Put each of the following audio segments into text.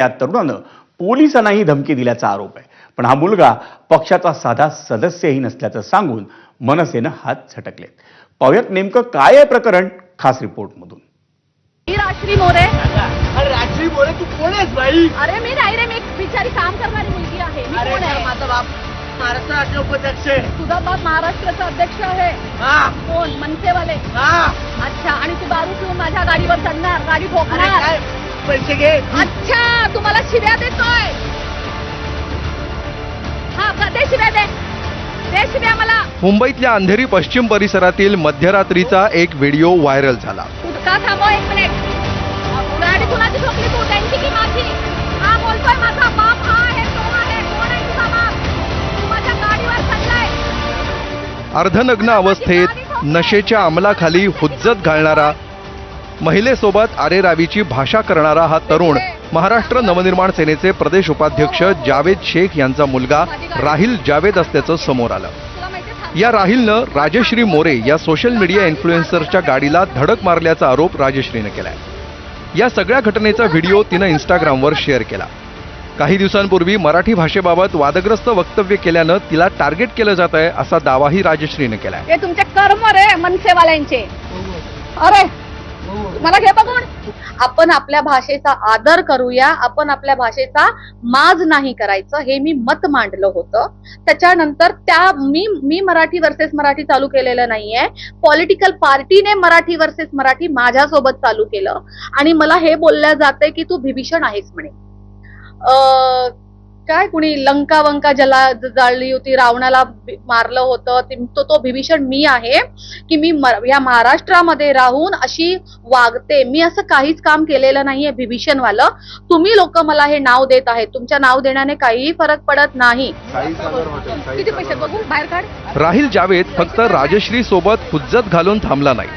त्या तरुणानं पोलिसांनाही धमकी दिल्याचा आरोप आहे. पण हा मुलगा पक्षाचा साधा सदस्यही नसल्याचं सांगून मनसेनं हात झटकलेत. पाहुयात नेमकं काय आहे प्रकरण खास रिपोर्टमधून. मी राश्री मोरे. अरे रात्री बोले तू कोण आहेस बाई? अरे मी नाही रे मी एक बिचारी काम करणारी मुलगी आहे. मी अरे कोण तर आहे? माझा बाप महाराष्ट्र राज्य उपाध्यक्ष आहे. तुझा बाप महाराष्ट्राचा अध्यक्ष आहे. हा. कोण? मनसेवाले. हा. अच्छा आणि तू दारू पिऊन माझ्या गाडीवर चढणार गाडी अरे ठोकणार काय? पैसे घे. अच्छा तुम्हाला शिव्या देतोय. हा का दे शिव्या दे. दे शिव्या मला. मुंबईतल्या अंधेरी पश्चिम परिसरातील मध्यरात्रीचा एक व्हिडिओ व्हायरल झाला. तू का थांबव एक मिनिट. गाडी कुणाची ठोकली तू? त्यांची की माझी? हा बोलतोय माझा बाप. हा आहे तो आहे कोण आहे तुझा बाप? तू माझ्या गाडीवर चढलाय अर्धनग्न अवस्थेत नशेच्या अंमलाखाली हुज्जत घालणारा महिलेसोबत आरेरावीची भाषा करणारा हा तरुण महाराष्ट्र नवनिर्माण सेनेचे प्रदेश उपाध्यक्ष जावेद शेख यांचा मुलगा राहिल जावेद असल्याचं समोर आलं. या राहिलनं राजश्री मोरे या सोशल मीडिया इन्फ्लुएन्सरच्या गाडीला धडक मारल्याचा आरोप राजश्रीनं केलाय. या सगळ्या घटनेचा व्हिडिओ तिनं इंस्टाग्रामवर शेअर केला. काही दिवसांपूर्वी मराठी भाषेबाबत वादग्रस्त वक्तव्य केल्यानं तिला टार्गेट केलं जात आहे असा दावाही राजश्रीनं केलाय. तुमचे कर्म रे मनसेवाल्यांचे. अरे मला घे बघून आपण आपल्या भाषेचा आदर करूया आपण आपल्या भाषेचा माज नाही करायचं हे मी मत मांडलं होतं. त्याच्यानंतर त्या मी मी मराठी वर्सेस मराठी चालू केलेलं नाहीये. पॉलिटिकल पार्टीने मराठी वर्सेस मराठी माझ्यासोबत चालू केलं. आणि मला हे बोलल्या जाते की तू भीभीषण आहेस म्हणे. अं, काय कुणी लंका वंका जला जाळली होती रावणाला मारलं होतं ते- तो तो बिभीषण मी आहे की मी या महाराष्ट्रामध्ये राहून अशी वागते. मी असं काहीच काम केलेलं नाहीये बिभीषणवालं तुम्ही लोक मला हे नाव देत आहेत. तुमच्या नाव देण्याने काहीही फरक पडत नाही. किती पैसे बघू बाहेर काढ. राहिल जावेद फक्त राजश्री सोबत हुज्जत घालून थांबला नाही.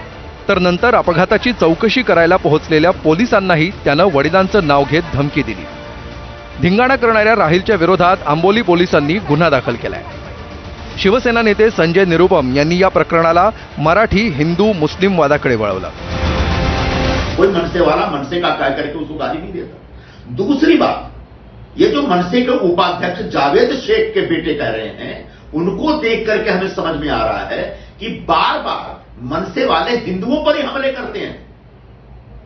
तर नंतर अपघाताची चौकशी करायला पोहोचलेल्या पोलिसांनाही त्यानं वडिलांचं नाव घेत धमकी दिली. धिंगाणा करणाऱ्या राहीलच्या विरोधात आंबोली पोलिसांनी गुन्हा दाखल केलाय. शिवसेना नेते संजय निरुपम यांनी या प्रकरणाला मराठी हिंदू मुस्लिम वादाकडे वळवलं. कोई मनसे वाला मनसे का काय करके उसको गाली नहीं देता. दूसरी बात ये जो मनसे के उपाध्यक्ष जावेद शेख के बेटे कह रहे हैं उनको देख करके हमें समझ में आ रहा है कि बार बार मनसे वाले हिंदुओं पर ही हमले करते हैं।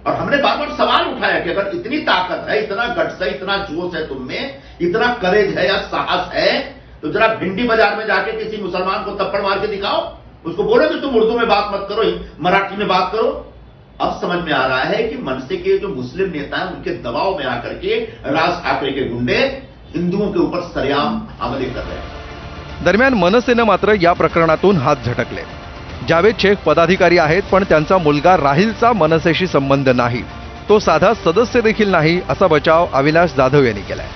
और हमने बार बार सवाल उठाया कि अगर इतनी ताकत है, इतना गट्स है, इतना जोश है तुम में, इतना करेज है या साहस है तो जरा भिंडी बाज़ार में जाके किसी मुसलमान को थप्पड़ मार के दिखाओ। उसको बोलो कि तुम उर्दू में बात मत करो, मराठी में बात करो। अब समझ में आ रहा है कि मनसे के जो मुस्लिम नेता हैं, उनके दबाव में आकर के राज ठाकरे के गुंडे हिंदुओं के ऊपर सरेआम हमले कर रहे हैं। दरम्यान मनसेनं मात्र या प्रकरणातून हात झटकले जावेद शेख पदाधिकारी आहेत पण त्यांचा मुलगा राहिलचा मनसेशी संबंध नाही. तो साधा सदस्य देखील नाही असा बचाव अविनाश जाधव यांनी केलाय.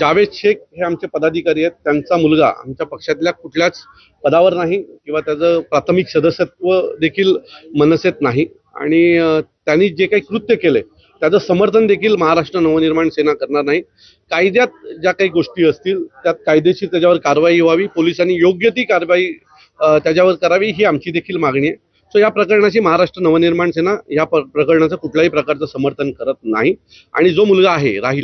जावेद शेख हे आमचे पदाधिकारी आहेत त्यांचा मुलगा आमच्या पक्षातल्या कुठल्याच पदावर नाही किंवा त्याचं प्राथमिक सदस्यत्व देखील मनसेत नाही. आणि त्यांनी जे काही कृत्य केले त्याचं समर्थन देखील महाराष्ट्र नवनिर्माण सेना करणार नाही. कायद्यात ज्या काही गोष्टी असतील त्यात कायदेशीर त्याच्यावर कारवाई व्हावी पोलिसांनी योग्य ती कारवाई त्याच्यावर करावी ही आमची देखील मागणी आहे. सो या प्रकरणाची महाराष्ट्र नवनिर्माण सेना या प्रकरणाचं कुठल्याही प्रकारचं समर्थन करत नाही. आणि जो मुलगा आहे राहील